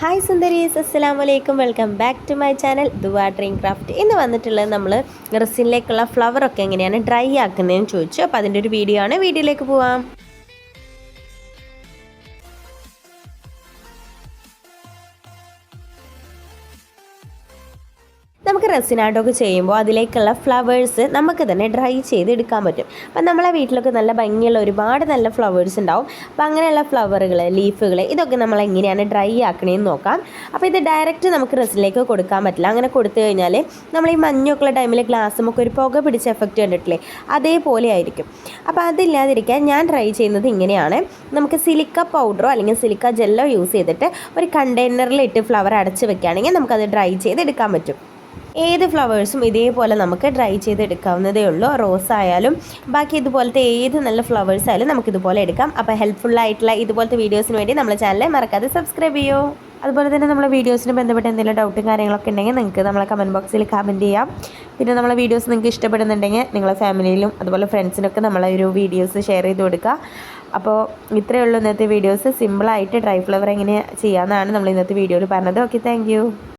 Hi സുന്ദരീസ്. അസ്സാം വലൈക്കും welcome back to my channel Dua dream craft ഇന്ന് വന്നിട്ടുള്ളത് നമ്മൾ റെസിനിലേക്കുള്ള ഫ്ലവറൊക്കെ എങ്ങനെയാണ് ഡ്രൈ ആക്കുന്നതെന്ന് ചോദിച്ചു. അപ്പോൾ അതിന്റെ ഒരു വീഡിയോ ആണ്. വീഡിയോയിലേക്ക് പോവാം. നമുക്ക് റെസിനാട്ടൊക്കെ ചെയ്യുമ്പോൾ അതിലേക്കുള്ള ഫ്ലവേഴ്സ് നമുക്ക് തന്നെ ഡ്രൈ ചെയ്ത് എടുക്കാൻ പറ്റും. അപ്പം നമ്മളെ വീട്ടിലൊക്കെ നല്ല ഭംഗിയുള്ള ഒരുപാട് നല്ല ഫ്ലവേഴ്സ് ഉണ്ടാവും. അപ്പം അങ്ങനെയുള്ള ഫ്ലവറുകൾ ലീഫുകൾ ഇതൊക്കെ നമ്മൾ എങ്ങനെയാണ് ഡ്രൈ ആക്കണേന്ന് നോക്കാം. അപ്പോൾ ഇത് ഡയറക്റ്റ് നമുക്ക് റെസിനിലേക്ക് കൊടുക്കാൻ പറ്റില്ല. അങ്ങനെ കൊടുത്തു കഴിഞ്ഞാൽ നമ്മൾ ഈ മഞ്ഞൊക്കെയുള്ള ടൈമിൽ ഗ്ലാസ്സുമൊക്കെ ഒരു പുക പിടിച്ച എഫക്റ്റ് കണ്ടിട്ടില്ലേ? അതേപോലെ ആയിരിക്കും. അപ്പോൾ അതില്ലാതിരിക്കാൻ ഞാൻ ട്രൈ ചെയ്യുന്നത് ഇങ്ങനെയാണ്. നമുക്ക് സിലിക്ക പൗഡറോ അല്ലെങ്കിൽ സിലിക്ക ജെല്ലോ യൂസ് ചെയ്തിട്ട് ഒരു കണ്ടെയ്നറിൽ ഇട്ട് ഫ്ലവർ അടച്ച് വെക്കുകയാണെങ്കിൽ നമുക്കത് ഡ്രൈ ചെയ്ത് എടുക്കാൻ പറ്റും. ഏത് ഫ്ലവേഴ്സും ഇതേപോലെ നമുക്ക് ഡ്രൈ ചെയ്ത് എടുക്കാവുന്നതേ ഉള്ളൂ. റോസ് ആയാലും ബാക്കി ഇതുപോലത്തെ ഏത് നല്ല ഫ്ലവേഴ്സ് ആയാലും നമുക്ക് ഇതുപോലെ എടുക്കാം. അപ്പോൾ ഹെൽപ്ഫുള്ളായിട്ടുള്ള ഇതുപോലത്തെ വീഡിയോസിന് വേണ്ടി നമ്മുടെ ചാനൽ മറക്കാതെ സബ്സ്ക്രൈബ് ചെയ്യൂ. അതുപോലെ തന്നെ നമ്മളെ വീഡിയോസിന് ബന്ധപ്പെട്ട് എന്തെങ്കിലും ഡൗട്ടും കാര്യങ്ങളൊക്കെ ഉണ്ടെങ്കിൽ നിങ്ങൾക്ക് നമ്മളെ കമന്റ് ബോക്സിൽ കമന്റ് ചെയ്യാം. പിന്നെ നമ്മളെ വീഡിയോസ് നിങ്ങൾക്ക് ഇഷ്ടപ്പെടുന്നുണ്ടെങ്കിൽ നിങ്ങളെ ഫാമിലിയിലും അതുപോലെ ഫ്രണ്ട്സിനൊക്കെ നമ്മളെ ഒരു വീഡിയോസ് ഷെയർ ചെയ്ത് കൊടുക്കുക. അപ്പോൾ ഇത്രയേ ഉള്ളൂ ഇന്നത്തെ വീഡിയോസ് സിമ്പിളായിട്ട് ഡ്രൈ ഫ്ലവർ എങ്ങനെ ചെയ്യാമെന്നാണ് നമ്മൾ ഇന്നത്തെ വീഡിയോയിൽ പറഞ്ഞത്. Okay thank